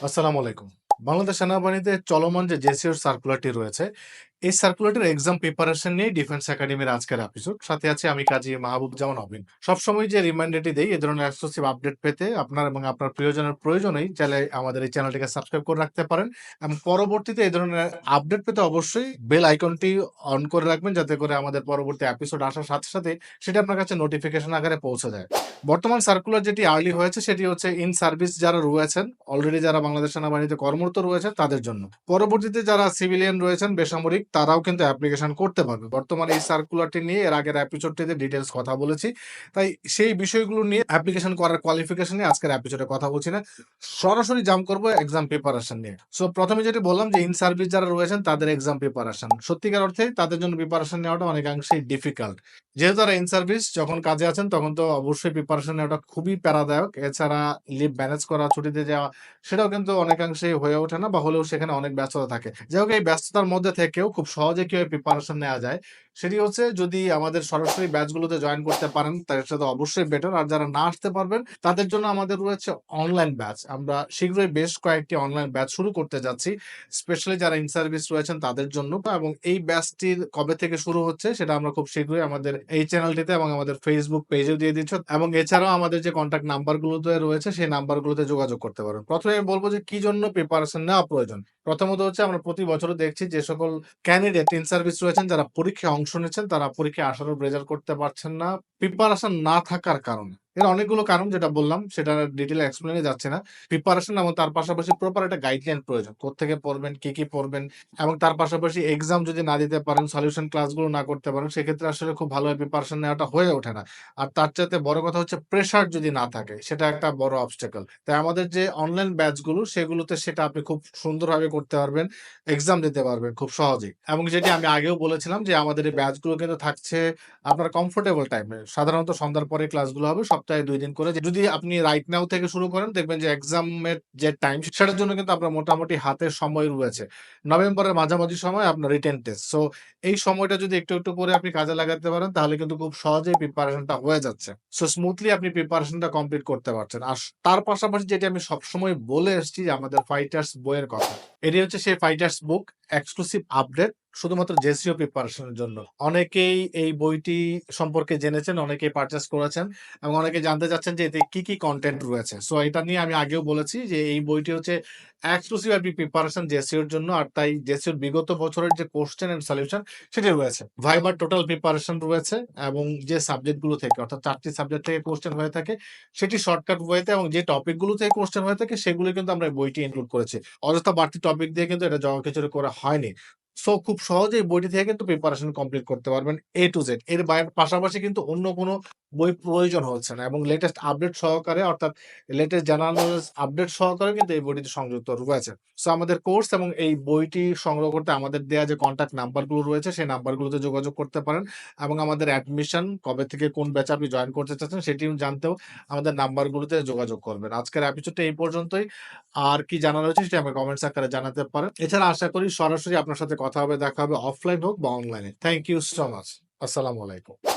আসসালামু আলাইকুম। বাংলাদেশ সেনাবাহিনীতে চলমান যে জেসিওর সার্কুলারটি রয়েছে এই সার্কুলারটির এক্সাম প্রিপারেশন নিয়ে ডিফেন্স একাডেমির আজকের এপিসোড সাথে আছে আমি কাজী মাহবুব জামান অবিন। সবসময় যে রিমাইন্ডারটি দেই, এ ধরনের এক্সক্লুসিভ আপডেট পেতে আপনার এবং আপনার প্রিয়জনের প্রয়োজনেই চাইলে আমাদের এই চ্যানেলটিকে সাবস্ক্রাইব করে রাখতে পারেন এবং পরবর্তীতে এই ধরনের আপডেট পেতে অবশ্যই বেল আইকনটি অন করে রাখবেন যাতে করে আমাদের পরবর্তী এপিসোড আসার সাথে সাথে সেটা আপনার কাছে নোটিফিকেশন আকারে পৌঁছে যায়। বর্তমান সার্কুলার যেটি আর্লি হয়েছে সেটি হচ্ছে ইন সার্ভিস যারা রয়েছেন অলরেডি যারা বাংলাদেশ সেনাবাহিনীতে কর্মরত রয়েছেন তাদের জন্য। পরবর্তীতে যারা সিভিলিয়ান রয়েছেন, বেসামরিক তারাও কিন্তু অ্যাপ্লিকেশন করতে পারবে। বর্তমানে এই সার্কুলারটি নিয়ে এর আগের এপিসোডটিতে ডিটেলস কথা বলেছি। তাই সেই বিষয়গুলো নিয়ে অ্যাপ্লিকেশন করার কোয়ালিফিকেশন নিয়ে আজকের এপিসোডে কথা বলছি না। সরাসরি জাম করব এক্সাম প্রিপারেশন নিয়ে। সো প্রথমে যেটি বললাম যে ইন সার্ভিস যারা রয়েছেন, তাদের এক্সাম প্রিপারেশন সত্যিকার অর্থে তাদের জন্য প্রিপারেশন নেওয়াটা অনেকাংশেই ডিফিকাল্ট যেহেতু তারা ইন সার্ভিস যখন কাজে আছেন, তখন তো অবশ্যই প্রিপারেশন নেওয়াটা খুবই প্যারাদায়ক। এছাড়া লিভ ম্যানেজ করা, ছুটিতে যাওয়া, সেটাও কিন্তু অনেকাংশেই হয়ে ওঠে না বা হলেও সেখানে অনেক ব্যস্ততা থাকে। যাই হোক, এই ব্যস্ততার মধ্যে থেকেও খুব সহজে কীভাবে প্রিপারেশন নেওয়া যায়? সেটি হচ্ছে যদি আমাদের সরাসরি ব্যাচগুলোতে জয়েন করতে পারেন, তাদের সাথে অবশ্যই বেটার আর যারা না আসতে পারবেন, তাদের জন্য আমাদের রয়েছে অনলাইন ব্যাচ আমরা শীঘ্রই বেশ কয়েকটি অনলাইন ব্যাচ শুরু করতে যাচ্ছি। স্পেশালি যারা ইন সার্ভিস রয়েছেন, তাদের জন্য। এবং এই ব্যাচটির কবে থেকে শুরু হচ্ছে, সেটা আমরা খুব শীঘ্রই আমাদের এই চ্যানেলটিতে এবং আমাদের ফেসবুক পেজেও দিয়ে দিচ্ছ। এবং এছাড়াও আমাদের যে কন্ট্যাক্ট নাম্বারগুলোতে রয়েছে, সেই নাম্বারগুলোতে যোগাযোগ করতে পারেন। প্রথমে বলব যে, কি জন্য প্রিপারেশন নেওয়া প্রয়োজন? প্রথমত হচ্ছে আমরা প্রতি বছর দেখছি যে সকল ক্যান্ডিডেট ইন সার্ভিস রয়েছেন, যারা পরীক্ষায় অংশ নিচ্ছেন তারা পরীক্ষায় আসার রেজাল্ট করতে পারছেন না। প্রিপারেশন না থাকার কারণে। এর অনেকগুলো কারণ যেটা বললাম, সেটা ডিটেল এক্সপ্লেনে যাচ্ছে না। প্রিপারেশন এবং তার পাশাপাশি প্রপার একটা গাইডলাইন প্রয়োজন। কোথেকে পড়বেন, কি কি পড়বেন এবং তার পাশাপাশি এক্সাম যদি না দিতে পারেন সলিউশন ক্লাসগুলো না করতে পারেন, সেক্ষেত্রে আসলে খুব ভালোভাবে প্রিপারেশন নেওয়াটা হয়ে ওঠে না। আর তার চাইতে বড় কথা হচ্ছে প্রেশার যদি না থাকে, সেটা একটা বড় অবস্টেকল তাই আমাদের যে অনলাইন ব্যাচগুলো সেগুলোতে সেটা আপনি খুব সুন্দরভাবে করতে পারবেন এক্সাম দিতে পারবেন খুব সহজেই। এবং যেটি আমি আগেও বলেছিলাম যে আমাদের এই ব্যাচগুলো কিন্তু থাকছে আপনার কমফোর্টেবল টাইমে সাধারণত সন্ধ্যার পরে ক্লাসগুলো হবে, সপ্তাহে দুই দিন করে যদি আপনি রাইট নাও থেকে শুরু করেন, দেখবেন যে এক্সামের যে টাইম সেটার জন্য কিন্তু আপনার মোটামুটি হাতে সময় রয়েছে। নভেম্বরের মাঝামাঝি সময় আপনার রিটেন টেস্ট সো এই সময়টা যদি একটু একটু করে আপনি কাজে লাগাতে পারেন, তাহলে কিন্তু খুব সহজেই প্রিপারেশনটা হয়ে যাচ্ছে। সো স্মুথলি আপনি প্রিপারেশনটা কমপ্লিট করতে পারছেন। আর তার পাশাপাশি যেটি আমি সবসময় বলে এসেছি আমাদের ফাইটার্স বইয়ের কথা, এটি হচ্ছে সেই ফাইটার্স বুক এক্সক্লুসিভ আপডেট শুধুমাত্র জেসিও প্রিপারেশনের জন্য। অনেকেই এই বইটি সম্পর্কে জেনেছেন, অনেকেই পারচেস করেছেন এবং অনেকে জানতে চাচ্ছেন যে এতে কি কি কন্টেন্ট রয়েছে। সো এটা নিয়ে আমি আগেও বলেছি যে এই বইটি হচ্ছে এক্সক্লুসিভ আপনি প্রিপারেশন জেসিওর জন্য আর তাই জেসিওর বিগত বছরের যে কোশ্চেন এন্ড সলিউশন সেটি রয়েছে। ভাইবার টোটাল প্রিপারেশন রয়েছে এবং যে সাবজেক্টগুলো থেকে, অর্থাৎ চারটি সাবজেক্ট থেকে কোশ্চেন হয়ে থাকে, সেটি শর্টকাট ওয়েতে এবং যে টপিকগুলো থেকে কোশ্চেন হয়ে থাকে, সেগুলো কিন্তু আমরা বইটি ইনক্লুড করেছি। অযথা বাড়তি টপিক দিয়ে কিন্তু এটা জমা খিচুড়ি করা হয়নি সো খুব সহজেই বইটি থেকে কিন্তু প্রিপারেশন কমপ্লিট করতে পারবেন এ টু জেড এর পাশাপাশি কিন্তু অন্য কোনো বই প্রয়োজন হচ্ছে না এবং লেটেস্ট আপডেট সহকারে, অর্থাৎ লেটেস্ট জেনারেল নলেজ আপডেট সহকারে কিন্তু এই বইটিতে সংযুক্ত রয়েছে। সো আমাদের কোর্স এবং এই বইটি সংগ্রহ করতে আমাদের দেওয়া যে কন্ট্যাক্ট নাম্বারগুলো রয়েছে, সেই নাম্বারগুলোতে যোগাযোগ করতে পারেন এবং আমাদের অ্যাডমিশন কবে থেকে কোন ব্যাচে আপনি জয়েন করতে চাচ্ছেন সেটি জানতেও আমাদের নাম্বারগুলোতে যোগাযোগ করবেন। আজকের এপিসোডটা এই পর্যন্তই। আর কি জানা রয়েছে সেটি আমাকে কমেন্টস আকারে জানাতে পারেন। এছাড়া আশা করি সরাসরি আপনার সাথে কথা হবে দেখা হবে অফলাইন হোক বা অনলাইনে থ্যাংক ইউ সো মাচ আসসালামু আলাইকুম